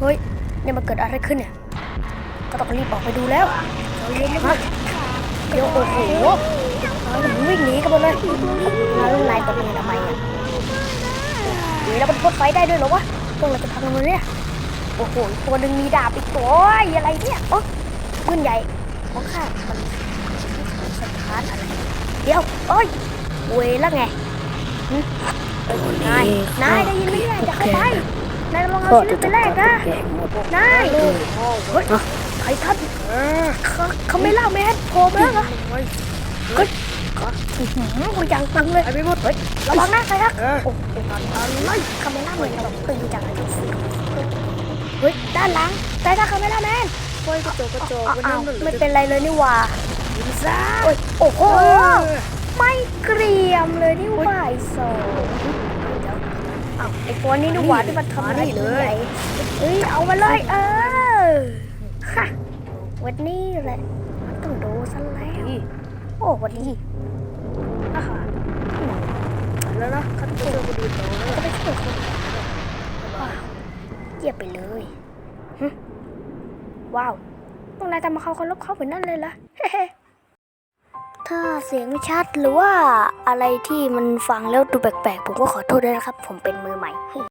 เฮ้ยเนี่ยมันเกิดอะไรขึ้นเนี่ย ก็ต้องรีบออกไปดูแล้วฮะเดี๋ยวโอ้โหเอาหนูวิ่งหนีกันหมดเลยแล้วลูกนายตัวนี้ทำไมอะเฮ้ยแล้วมันพ่นไฟได้ด้วยเหรอวะพวกเราจะทำยังไงเนี่ย โอ้โห ตัวหนึ่งมีดาบอีกตัวโอ้ยอะไรเนี่ยโอ้ปืนใหญ่ของข้ามันสถานอะไร เดี๋ยวโอ้ยเวแล้วไงหึเอ้ยนาย นายได้ยินไหมเนี่ยจะเข้าไป นายลองเอาชีวิตไปแลกนะนายเฮ้ยใครท่านเขาไม่เล่าแม่โผล่มาแล้วเหรอเฮ้ยอื้อหือกูยังตึงเลยไอ้พี่มดเฮ้ยระวังนะใครทักโอ้โหอะไรคาเมล่าเหมือนกับตึงจังเลยเฮ้ยด้านหลังใครทักคาเมล่าแมนโอ้ยกระโจกกระโจกไม่เป็นไรเลยนี่หว่าซ่าโอ้โหไม่เกรียมเลยนี่หว่าไอ้โซเอาไอ้ตัวนี้นี่หว่าที่มันทำอะไรเลยเฮ้ยเอามาเลยเออฮะวันนี้แหละมันต้องดูซะแล้ว โอ้วันนี้อาหารแล้วนะขันโจกกระดูต่อแล้วจะไปช่วยคนว้าวเยี่ยไปเลยว้าวพวกนายทำมาเขาเคารพเขาเหมือนนั่นเลยล่ะ ถ้าเสียงไม่ชัดหรือว่าอะไรที่มันฟังแล้วดูแปลกๆ ผมก็ขอโทษด้วยนะครับ ผมเป็นมือใหม่